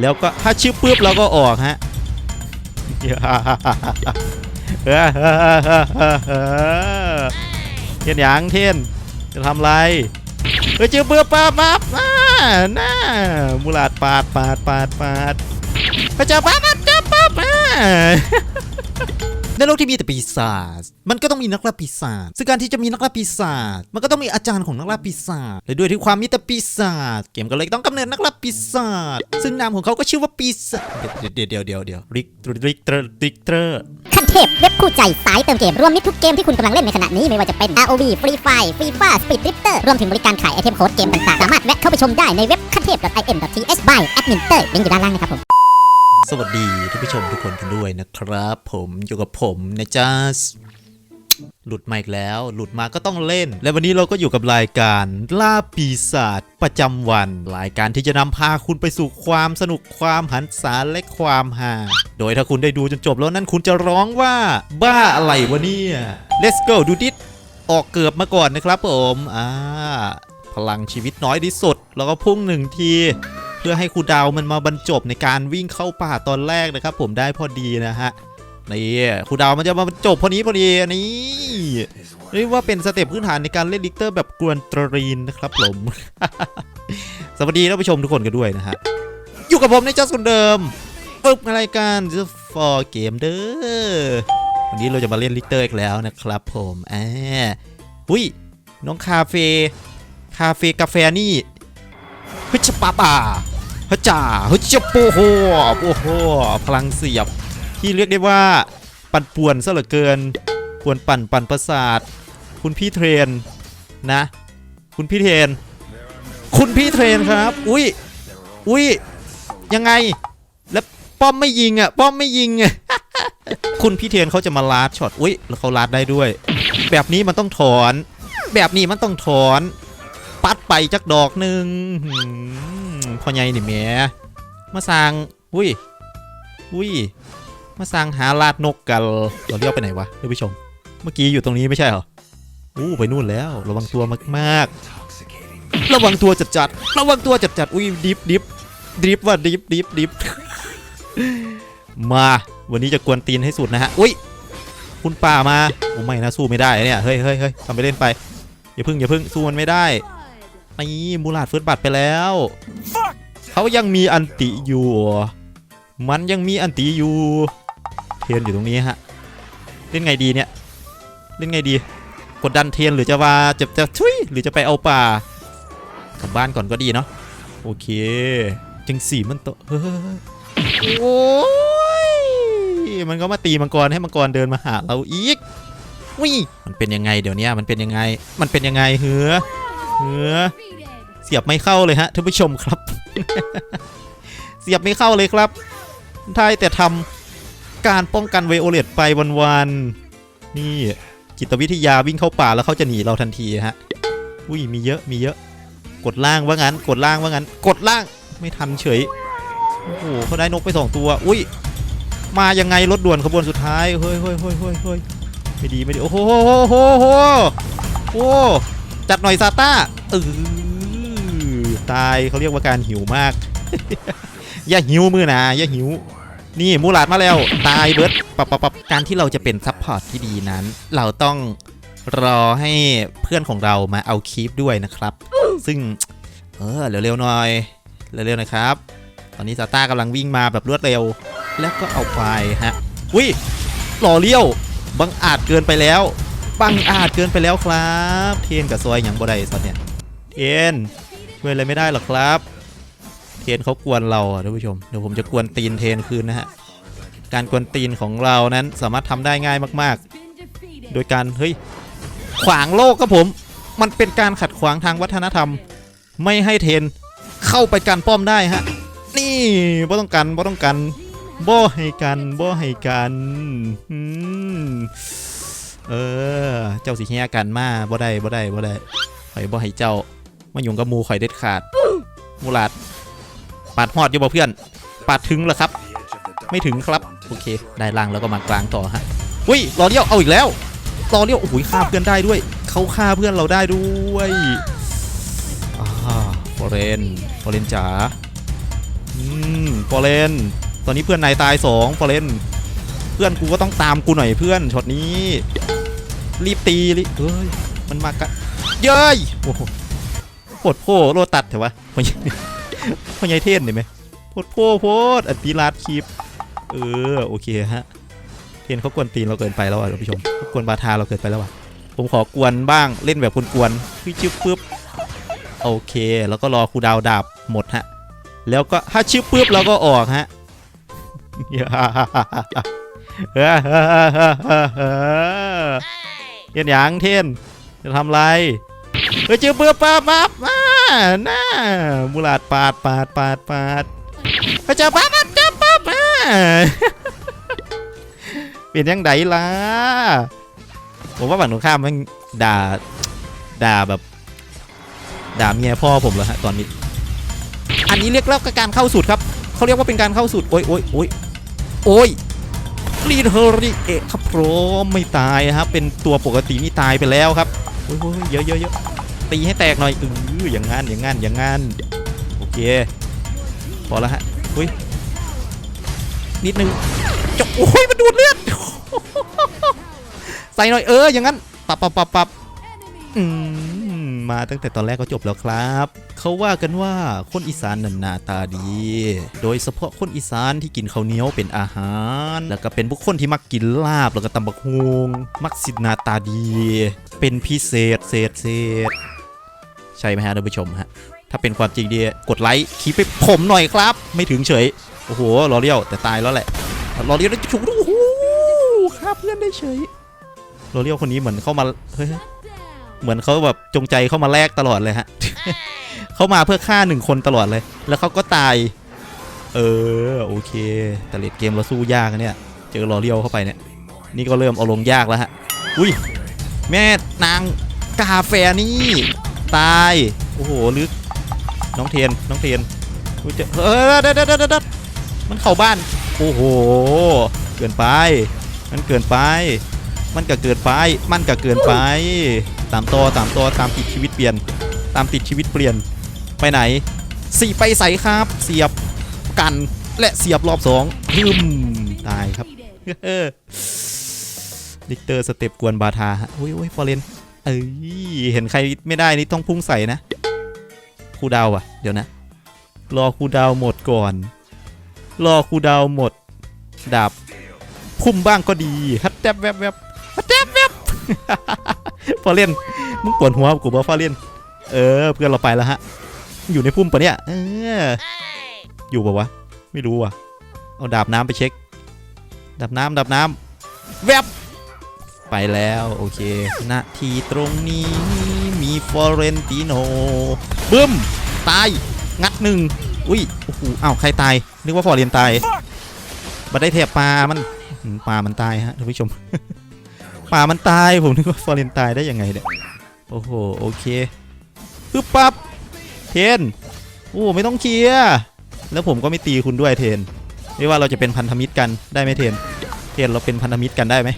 แล้วก็ถ้าชิปปุ๊บเราก็ออกฮะเทียนหยางเทียนจะทำไรเฮ้ยชื่อปุ๊บปั๊บปั๊บน่าน่ามูลาดปาดปาดปาดปาดพระเจ้าปั๊บปั๊บปั๊บปั๊บ ในโลกที่มีแต่ปีศาจมันก็ต้องมีนักล่าปีศาจซึ่งการที่จะมีนักล่าปีศาจมันก็ต้องมีอาจารย์ของนักล่าปีศาจและด้วยที่ความมีแต่ปีศาจเกมก็เลยต้องกำเนิดนักล่าปีศาจซึ่งนามของเขาก็ชื่อว่าปีศาจเดี๋ยวเดี๋ยวเดี๋ยวเดี๋ยวริกริกเตอร์ริกเตอร์ขั้นเทพเว็บคู่ใจสายเติมเกมรวมมิตรทุกเกมที่คุณกำลังเล่นในขณะนี้ไม่ว่าจะเป็น ROV Free Fire FIFA Speed Drifter รวมถึงบริการขายไอเทมโค้ดเกมต่างๆสามารถแวะเข้าไปชมได้ในเว็บขั้นเทพ .in.th by admin เตอร์ลิงก์อยู่ด้านล่างนะครับผม สวัสดีท่านผู้ชมทุกคนกันด้วยนะครับ ผมอยู่กับผมนะจ๊ะหลุดมาอีกแล้ว หลุดมาก็ต้องเล่น และวันนี้เราก็อยู่กับรายการล่าปีศาจประจำวัน รายการที่จะนำพาคุณไปสู่ความสนุกความหันษาและความฮาโดยถ้าคุณได้ดูจนจบแล้วนั่นคุณจะร้องว่า บ้าอะไรวะเนี่ย let's go ดูดิออกเกือบมาก่อนนะครับผม อ่า พลังชีวิตน้อยที่สุด แล้วก็พุ่งหนึ่งที พื่อให้ครูดาวมันมาบรรจบในการวิ่งเข้าป่าตอนแรกนะครับ ผมได้พอดีนะฮะนี่ครูดาวมันจะมาบรรจบพอนี้พอดีนี่เรียกว่าเป็นสเต็ปพื้นฐานในการเล่นลิกเตอร์แบบกวนตรีนนะครับผม สวัสดีท่านผู้ชมทุกคนกันด้วยนะฮะ อยู่กับผมในจัสคนเดิมปึ๊บรายการ The for Game เด้อวันนี้เราจะมาเล่นลิกเตอร์อีกแล้วนะครับผมอ่าหุ้ย น้องคาเฟ่คาเฟ่กาแฟนี่ฮึชปาป่า ฮจ่าฮึชโปโฮโอ้โหพลังเสียบ ที่เรียกได้ว่าปั่นป่วนซะเหลือเกินป่วนปั่นปั่นประสาท คุณพี่เทรนนะ คุณพี่เทรน คุณพี่เทรนครับ อุ้ยอุ้ยยังไง แล้วป้อมไม่ยิงอะ ป้อมไม่ยิงอะคุณพี่เทรนเขาจะมาลาดช็อต อุ้ย แล้วเขาลาดได้ด้วย แบบนี้มันต้องถอน แบบนี้มันต้องถอน ปัดไปจักดอกหนึ่ง พ่อใหญ่นี่แหม่มาสร้างอุ้ยอุ้ยมาสร้างหาลาดนกกันเราเลี้ยวไปไหนวะท่านผู้ชม เมื่อกี้อยู่ตรงนี้ไม่ใช่เหรออู้ไปนู่นแล้ว ระวังตัวมากๆ ระวังตัวจัดจัดๆระวังตัวจัดจัดๆอุ้ยดิฟดิฟดิฟว่าดิฟดิฟดิฟมาวันนี้จะกวนตีนให้สุดนะฮะอุ้ยคุณป่ามาโอ้ไม่นะสู้ไม่ได้เนี่ยเฮ้ยเฮ้ยเฮ้ยทำไปเล่นไปอย่าพึ่งอย่าพึ่งสู้มันไม่ได้ นี่มูลาดเฟิร์สบัตรไปแล้ว เขายังมีอันติอยู่ มันยังมีอันติอยู่ เทียนอยู่ตรงนี้ฮะ เล่นไงดีเนี่ย เล่นไงดี กดดันเทียนหรือจะว่าจะจะชุยหรือจะไปเอาป่ากลับบ้านก่อนก็ดีเนาะ โอเค จังสีมันโตเฮ้ยโอ้ย มันก็มาตีมังกรให้มังกรเดินมาหาเราอีกวิมันเป็นยังไงเดี๋ยวเนี้ยมันเป็นยังไง มันเป็นยังไงเหือ เออเสียบไม่เข้าเลยฮะท่านผู้ชมครับ เสียบไม่เข้าเลยครับได้แต่ทำการป้องกันไวโอเลตไปวันๆนี่จิตวิทยาวิ่งเข้าป่าแล้วเขาจะหนีเราทันทีฮะอุ้ยมีเยอะมีเยอะ กดล่างว่างั้น กดล่างว่างั้น กดล่างไม่ทันเฉยโอ้โหเขาได้นกไปสองตัว อุ้ยมายังไงรถด่วนขบวนสุดท้ายเฮ้ยเฮ้ยเฮ้ยเฮ้ยเฮ้ยไม่ดีไม่ดีโอ้โหโหโหโหโอ้ จัดหน่อยซาต้าเออตายเขาเรียกว่าการหิวมาก อย่าหิวมือนะอย่าหิว นี่มูลาดมาแล้ว ตายเบิร์ดปับปับปับการที่เราจะเป็นซัพพอร์ตที่ดีนั้น เราต้องรอให้เพื่อนของเรามาเอาคีปด้วยนะครับ ซึ่ง เออเร็วๆหน่อยเร็วๆน่อยครับ ตอนนี้ซาต้ากำลังวิ่งมาแบบรวดเร็ว แล้วก็เอาไปฮะอุ้ยหล่อเลี้ยวบังอาจเกินไปแล้ว บังอาจเกินไปแล้วครับ เทียนกับซอยอย่างบ่ได้ตอนเนี้ยเทียนช่วยอะไรไม่ได้หรอกครับ เทียนเขากวนเราอะท่านผู้ชม เดี๋ยวผมจะกวนตีนเทนคืนนะฮะ การกวนตีนของเรานั้นสามารถทำได้ง่ายมาก ๆ โดยการเฮ้ยขวางโลกครับผม มันเป็นการขัดขวางทางวัฒนธรรม ไม่ให้เทนเข้าไปกันป้อมได้ฮะ นี่บ่ต้องกันบ่ต้องกันบ่ให้กันบ่ให้กันอืม เออ เจ้าสิเฮียกันมาบ่ได้บ่ได้บ่ได้ข่อยบ่ให้เจ้ามายุ่งกับมูข่อยเด็ดขาด มูหลาดปาดฮอดอยู่บ่เพื่อนปาดถึงเหรอครับ ไม่ถึงครับ โอเค ได้ล่างแล้วก็มากลางต่อฮะอุ้ยรอเลี้ยวเอาอีกแล้วรอเลี้ยวโอ้โหฆ่าเพื่อนได้ด้วยเขาฆ่าเพื่อนเราได้ด้วยอ่าฟอเรนฟอเรนจ๋าอืมฟอร์เรนตอนนี้เพื่อนนายตายสองฟอร์เรนเพื่อนกูก็ต้องตามกูหน่อยเพื่อนช็อตนี้ รีบตีรีบเอ้ยมันมากันเย้ยโอ้โหโคตรโพโลตัดเถอะวะพ่อใหญ่พ่อใหญ่เทศเห็นไหมโพดโพโพดอันตีลาดคลิปเออโอเคฮะเทนเขากวนตีนเราเกินไปแล้วอะท่านผู้ชมเขากวนบาทาเราเกินไปแล้วอะผมขอกวนบ้างเล่นแบบกวนๆคือชึบปึ๊บโอเค แล้วก็รอครูดาวดาบหมดฮะ แล้วก็ถ้าชึบปึ๊บเราก็ออกฮะ เทียนหยางเทียนจะทำไรเฮ้ยเจอเบื่อปับปับมาหน้ามูลาดปาดปาดปาดปาดเฮ้ยเจอปั๊บปับเจอปั๊บมาเปลี่ยนยังไงล่ะผมว่าฝั่งตรงข้ามมันด่าด่าแบบด่าเมียพ่อผมแล้วฮะตอนนี้ อันนี้เรียกว่าการเข้าสุดครับเขาเรียกว่าเป็นการเข้าสุดโอ้ยโอ้ยโอ้ยโอ้ย รีเทอริเอะครับพร้อมไม่ตายนะครับเป็นตัวปกตินี่ตายไปแล้วครับโอ้ยโอ้ยเยอะเยอะเยอะตีให้แตกหน่อยเอออย่างงั้นอย่างงั้นอย่างงั้นโอเคพอแล้วฮะอุ้ยนิดนึงจบโอ้ยมันดูดเลือดใส่หน่อยเอออย่างงั้นปับปับปับปับอืม มาตั้งแต่ตอนแรกก็จบแล้วครับ เขาว่ากันว่าคนอีสานนันหนาตาดี โดยเฉพาะคนอีสานที่กินข้าวเหนียวเป็นอาหาร แล้วก็เป็นบุคคลที่มักกินลาบแล้วก็ตำบักฮวงมักสิหนาตาดี เป็นพิเศษเศษเศษใช่ไหมฮะท่านผู้ชมฮะถ้าเป็นความจริงดีกดไลค์คีบไปผมหน่อยครับ ไม่ถึงเฉยโอ้โหรอเลี้ยวแต่ตายแล้วแหละรอเลี้ยวได้ฉุกโอ้โหฆ่าเพื่อนได้เฉยรอเลี้ยวคนนี้เหมือนเข้ามาเฮ้ย เหมือนเขาแบบจงใจเข้ามาแลกตลอดเลยฮะ เขามาเพื่อฆ่าหนึ่งคนตลอดเลย แล้วเขาก็ตาย เออโอเค แต่เลดเกมเราสู้ยากนะเนี่ย เจอรอเลียวเข้าไปเนี่ย นี่ก็เริ่มเอาลงยากแล้วฮะ อุ้ยแม่นางกาแฟนี่ ตาย โอ้โหลึก น้องเทียนน้องเทียนอุ๊ยเจอเออเด็ดเด็ดเด็ดมันเข้าบ้าน โอ้โห เกินไป มันเกินไป มันก็เกินไป มันก็เกินไป ตามต่อตามต่อตามติดชีวิตเปลี่ยน ตามติดชีวิตเปลี่ยน ไปไหนสี่ไปใส่ครับ เสียบกันและเสียบรอบสองฮึมตายครับดิกเตอร์สเต็ปกวนบาทาฮะโอ้ยโอ้ยฟอเรนเอ้ยเห็นใครไม่ได้นี่ต้องพุ่งใส่นะครูดาวอะเดี๋ยวนะ รอครูดาวหมดก่อน รอครูดาวหมด ดาบพุ่มบ้างก็ดีฮัตแทบแวบบฮัตแทบแวบ ฟอร์เรนมึงปวดหัวกูบอกฟอร์เรนเออ เพื่อนเราไปแล้วฮะ อยู่ในพุ่มปะเนี่ยเอออยู่ปะวะ ไม่รู้ว่ะ เอาดาบน้ำไปเช็ค ดาบน้ำดาบน้ำแวบไปแล้วโอเคนาทีตรงนี้มีฟอเรนติโนบึ้ม ตาย งัดหนึ่งอุ้ยโอ้โหอ้าวใครตาย นึกว่าฟอเรนตายมาได้แถบปลามันปลามันตายฮะท่านผู้ชม ปลามันตายผมนึกว่าฟอเรนตายได้ยังไงเนี่ยโอ้โหโอเคปึ๊บปั๊บเทนโอ้ไม่ต้องเคลียร์แล้วผมก็ไม่ตีคุณด้วยเทน ไม่ว่าเราจะเป็นพันธมิตรกันได้ไหมเทน เทนเราเป็นพันธมิตรกันได้ไหม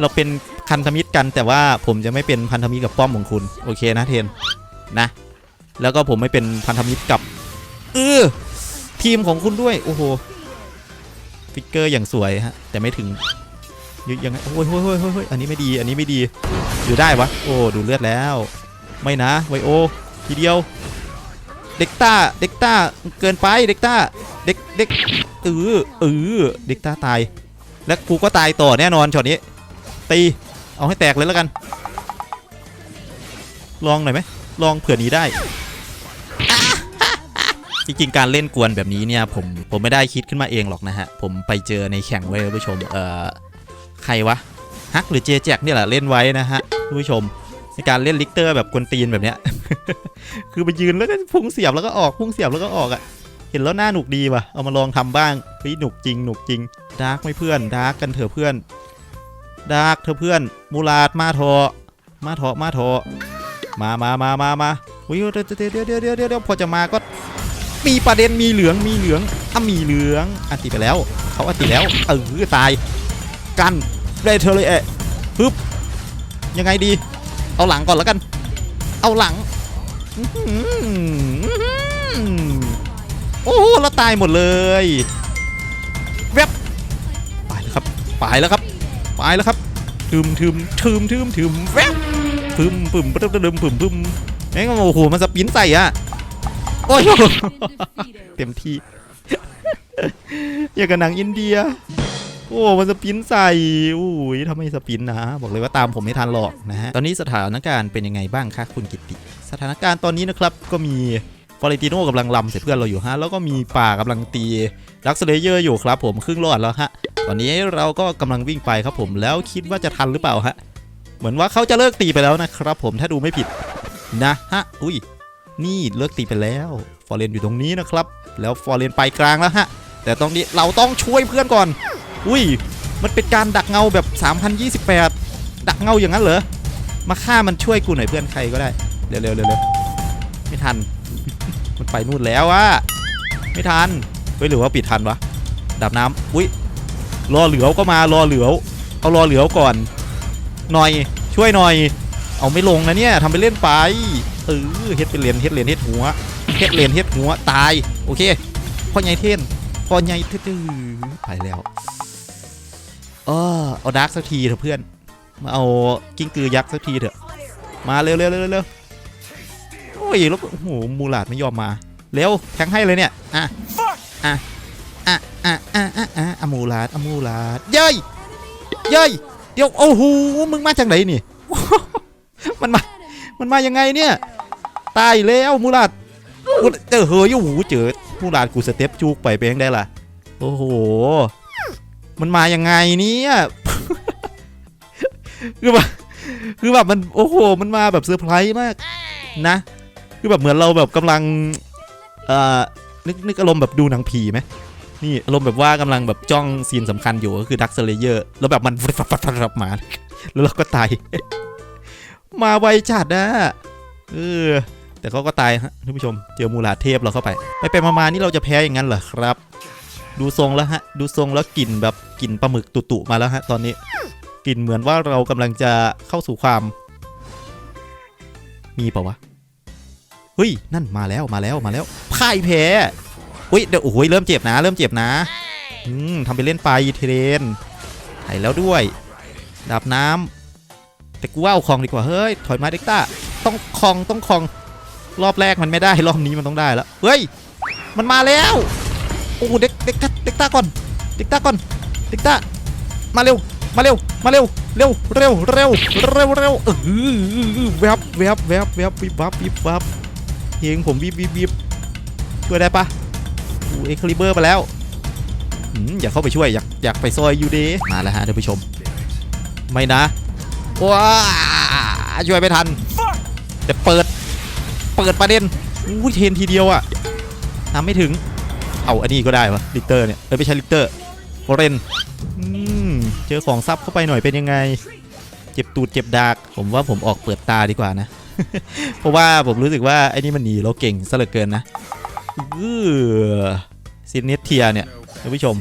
เราเป็นพันธมิตรกันแต่ว่าผมจะไม่เป็นพันธมิตรกับป้อมของคุณโอเคนะเทนนะ แล้วก็ผมไม่เป็นพันธมิตรกับเออทีมของคุณด้วยโอ้โหฟิกเกอร์อย่างสวยฮะแต่ไม่ถึง ยยังไงโอ้ยโอ้ยโอ้ยโอ้ยโอ้ยอันนี้ไม่ดี อันนี้ไม่ดี อยู่ได้วะ โอ้ ดูเลือดแล้ว ไม่นะ ไวโอ ทีเดียว เด็กต้า เด็กต้า เกินไป เด็กต้า เด็ก เด็กเออเออเด็กต้าตาย และกูก็ตายต่อแน่นอนช็อตนี้ ตี เอาให้แตกเลยแล้วกัน ลองหน่อยไหม ลองเผื่อหนี้ได้จริงๆ การเล่นกวนแบบนี้เนี่ยผมผมไม่ได้คิดขึ้นมาเองหรอกนะฮะ ผมไปเจอในแข่งไว้ท่านผู้ชม เอ่อ ใครวะฮักหรือเจแจ็คเนี่ยแหละเล่นไว้นะฮะท่านผู้ชมในการเล่นลิกเตอร์แบบกวนตีนแบบเนี้ย คือไปยืนแล้วก็พุ่งเสียบแล้วก็ออกพุ่งเสียบแล้วก็ออกอะ่ะ เห็นแล้วน่าหนุกดีว่ะ เอามาลองทำบ้างเฮ้ยหนุกจริงหนุกจริงดาร์กไม่เพื่อนดาร์กกันเถอะเพื่อนดาร์กเถอะเพื่อนมูลาดมาเถอะมาเถอะมาเถอะมามามามามาอุ้ยเดี๋ยวเดี๋ยวเดี๋ยวเดี๋ยวเดี๋ยวเดี๋ยวพอจะมาก็มีประเด็นมีเหลืองมีเหลืองอะมีเหลืองอันติไปแล้ว เขาอันติแล้วเออตาย กันเรเทอร์เลยเอะฮึบยังไงดี เอาหลังก่อนแล้วกัน เอาหลังอื้อหือแล้วตายหมดเลยแวบไปแล้วครับไปแล้วครับไปแล้วครับทึมทึมทึมทึมทึมแวบพึมพึมพึมพึมพึมพึมแม่งโอ้โหมันสปินใส่อะโอ้ยเต็มที่อย่างกับหนังอินเดีย โอ้มันสปินใส่อุ้ยทำไมสปินนะบอกเลยว่าตามผมไม่ทันหรอกนะฮะตอนนี้สถานการณ์เป็นยังไงบ้างคะคุณกิตติสถานการณ์ตอนนี้นะครับก็มีฟอเรนติโน่กำลังลำใส่เพื่อนเราอยู่ฮะแล้วก็มีป่ากำลังตีดักสเลเยอร์อยู่ครับ ผมครึ่งรอดแล้วฮะตอนนี้เราก็กำลังวิ่งไปครับผมแล้วคิดว่าจะทันหรือเปล่าฮะเหมือนว่าเขาจะเลิกตีไปแล้วนะครับ ผมถ้าดูไม่ผิดนะฮะอุ้ยนี่เลิกตีไปแล้วฟอเรนอยู่ตรงนี้นะครับ แล้วฟอเรนไปกลางแล้วฮะแต่ตรงนี้เราต้องช่วยเพื่อนก่อน อุ้ย มันเป็นการดักเงาแบบ 3028 ดักเงาอย่างนั้นเหรอ มาฆ่ามันช่วยกูหน่อยเพื่อนใครก็ได้ เร็วๆเร็วๆไม่ทัน มันไปนู่นแล้วอะไม่ทัน เฮ้ยหรือว่าปิดทันวะ ดับน้ำอุ้ย รอเหลือก็มารอเหลือเอารอเหลือก่อน หน่อย ช่วยหน่อย เอาไม่ลงนะเนี่ยทำไปเล่นไป เออเฮ็ดเป็นเหรียญเฮ็ดเหรียญเฮ็ดหัว เฮ็ดเหรียญเฮ็ดหัวตาย โอเคพ่อใหญ่เท่นพ่อใหญ่ทื่อๆไปแล้ว เออเอาดาร์กสักทีเถอะเพื่อน มาเอากิ้งกือยักษ์สักทีเถอะ มาเร็วเร็วเร็วเร็วโอ้ยแล้วโอ้โหมูลาดไม่ยอมมา เร็วแทงให้เลยเนี่ย อะ อะ อะ อะ อะ อะ อะอะมูลาดอะมูลาดเย้ยเย้ยเดี๋ยว โอ้โห มึงมาจากไหนนี่ มันมา มันมายังไงเนี่ย ตายแล้วมูลาดเจอเฮ้ยโอ้โหเจอมูลาดกูสเต็ปจูกไปเป็นยังได้ล่ะ โอ้โห มันมายังไงเนี่ยคือแบบคือแบบมันโอ้โหมันมาแบบเซอร์ไพรส์มากนะ คือแบบเหมือนเราแบบกำลังเอ่อนึกนึกอารมณ์แบบดูหนังผีไหมนี่อารมณ์แบบว่ากำลังแบบจ้องซีนสำคัญอยู่ก็คือดักเซเลเยอร์แล้วแบบมันฟับฟับฟับฟับมาแล้วเราก็ตาย มาไวจัดนะเออแต่เขาก็ตายฮะท่านผู้ชม เจอมูลาเทพเราเข้าไป ไปไปมาๆนี่เราจะแพ้อย่างนั้นเหรอครับ ดูทรงแล้วฮะ ดูทรงแล้วกลิ่นแบบกลิ่นปลาหมึกตุๆมาแล้วฮะตอนนี้กลิ่นเหมือนว่าเรากำลังจะเข้าสู่ความ มีเปล่าวะเฮ้ยนั่นมาแล้วมาแล้วมาแล้วพ่ายแพ้อุ้ยเดี๋ยวโอ้ยเริ่มเจ็บนะ เริ่มเจ็บนะอืมทำไปเล่นไปเทรนไถแล้วด้วยดับน้ำแต่กูว่าเอาคองดีกว่าเฮ้ยถอยมาเด็กต้าต้องคลองต้องคลองรอบแรกมันไม่ได้รอบนี้มันต้องได้แล้วเฮ้ย มันมาแล้ว อ้โหเด็กเด็กตาเด็กตาก่อนเด็กตาก่อนเด็กตามาเร็วมาเร็วมาเร็วเร็วเร็วเร็วเร็วเร็วเออแวบแวบแวบแวบวิบวับวิบวับเพลงผมวิบวิบวิบช่วยได้ปะอูเอ็กคลิเบอร์ไปแล้วอยากเข้าไปช่วยอยากอยากไปซอยยูเดมาแล้วฮะท่านผู้ชม ไม่นะว้าช่วยไม่ทันแต่เปิด เปิดประเด็นอู้เทนทีเดียวอะทำไม่ถึง เอาอันนี้ก็ได้วะลิกเตอร์เนี่ยเอ้ยไม่ใช่ลิกเตอร์โฟเรนอืมเจอของซับเข้าไปหน่อยเป็นยังไง เจ็บตูดเจ็บดาก ผมว่าผมออกเปิดตาดีกว่านะ เพราะว่าผมรู้สึกว่าไอ้นี่มันหนีเราเก่งซะเหลือเกินนะอือซินเนตเทียเนี่ยท่านผู้ชม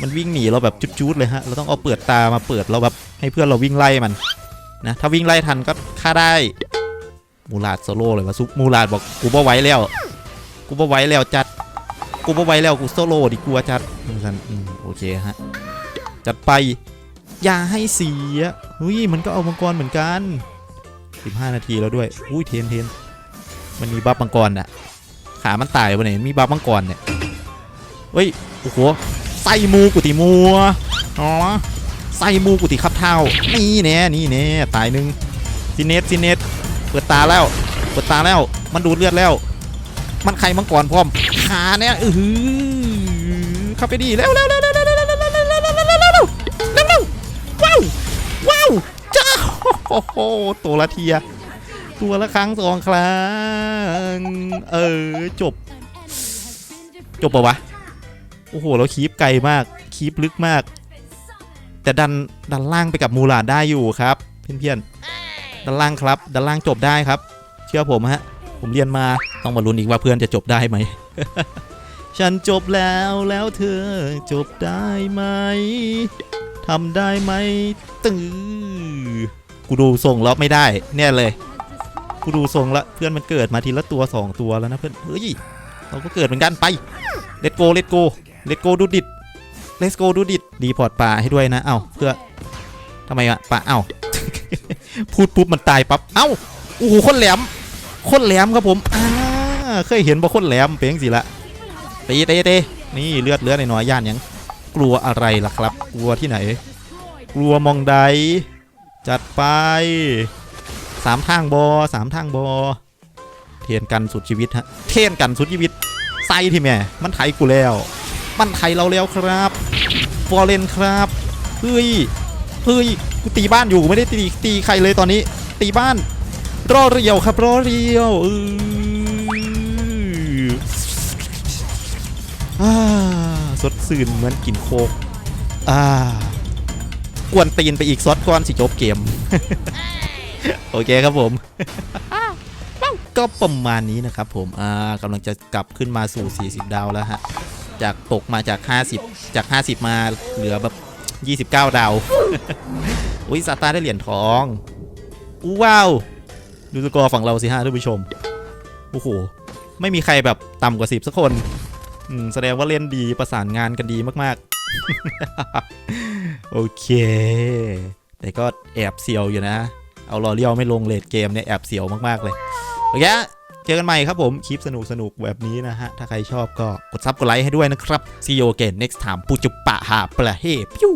มันวิ่งหนีเราแบบจุดๆเลยฮะ เราต้องเอาเปิดตามาเปิดเราแบบให้เพื่อนเราวิ่งไล่มันนะถ้าวิ่งไล่ทันก็ฆ่าได้มูลาดโซโล่เลยวะซุปมูลาดบอกกูบ่ไหว้แล้ว กูบ่ไหว้แล้วจัด กูบ่ไหวแล้วกูโซโล่ดิกูว่าจัดสันโอเคฮะ จัดไป อย่าให้เสียอุ้ยมันก็เอามังกรเหมือนกัน 15 นาทีแล้วด้วย อุ้ยเทนเทนมันมีบัฟมังกรอะขา มันตายวันไหนมีบัฟมังกรเนี่ย เฮ้ย โอ้โห ใส่มูกุติมัว อ๋อ ใส่มูกุติขับเท้า นี่แน่นี่แน่ตายหนึ่งซินเนตซินเนตเปิดตาแล้ว เปิดตาแล้ว มันดูดเลือดแล้ว มันไข่มังกรพร้อมาเนี่ยเออหือเข้าไปดีเร็วเร็วเร็วเร็วเร็วเร็วเร็วเร็วเร็วเร็วเร็วเร็วเร็วเร็วเร็วว้าวว้าวจ้าโอ้โหตัวละเทีย ตัวละครั้งสองครั้งเออจบ จบปะวะโอ้โหเราคีบไกลมากคีบลึกมาก แต่ดันดันล่างไปกับมูลาดได้อยู่ครับ เพื่อนๆดันล่างครับดันล่างจบได้ครับ เชื่อผมฮะ ผมเรียนมา ต้องมาลุ้นอีกว่าเพื่อนจะจบได้ไหม ฉันจบแล้วแล้วเธอจบได้ไหมทำได้ไหมตื้อกูดูทรงแล้วไม่ได้แน่เลย กูดูทรงแล้วเพื่อนมันเกิดมาทีละตัวสองตัวแล้วนะเพื่อนเฮ้ยเราก็เกิดเหมือนกันไป let's go let's go let's go ดูดิด let's go ดูดิดดีพอร์ตป่าให้ด้วยนะ เอ้าเพื่อทำไมอะป่าเอ้าพูดปุ๊บมันตายปั๊บเอ้าโอ้โหคนแหลมคนแหลมครับผมอ่า เคยเห็นบ่คนแหลมเป้งสิละตีเตเตนี่เลือดเลือดในน้อยๆย่านหยังกลัวอะไรล่ะครับ กลัวที่ไหน กลัวมองใด จัดไปสามทางบอสามทางบอเทียนกันสุดชีวิตฮะเทียนกันสุดชีวิตไซที่แม่มันไถกูแล้ว มันไถเราแล้วครับฟอร์เรนครับเฮ้ยเฮ้ยกูตีบ้านอยู่ไม่ได้ตีตีใครเลยตอนนี้ ตีบ้านรอเรียวครับรอเรียวเออ สดสื่นเหมือนกินโคกอ่ากวนตีนไปอีกซอสก้อนสิจบเกม โอเคครับผม ก็ประมาณนี้นะครับผม อ่ากำลังจะกลับขึ้นมาสู่ 40 ดาวแล้วฮะ จากตกมาจาก 50 จาก 50 มาเหลือแบบ 29 ดาว อุ้ยซาตาได้เหรียญทองอู้ว้าว ดูสกอร์ฝั่งเราสิฮะท่านผู้ชม โอ้โห ไม่มีใครแบบต่ำกว่า 10 สักคนอืม แสดงว่าเล่นดีประสานงานกันดีมากๆ โอเค แต่ก็แอบเสียวอยู่นะ เอาลอเลียวไม่ลงเลดเกมเนี่ยแอบเสียวมากๆเลย โอเคเจอกันใหม่ครับผม คลิปสนุกสนุกแบบนี้นะฮะ ถ้าใครชอบก็กดซับกดไลค์ให้ด้วยนะครับ See you again next time ปูจุปปะหาประเฮปิ้ว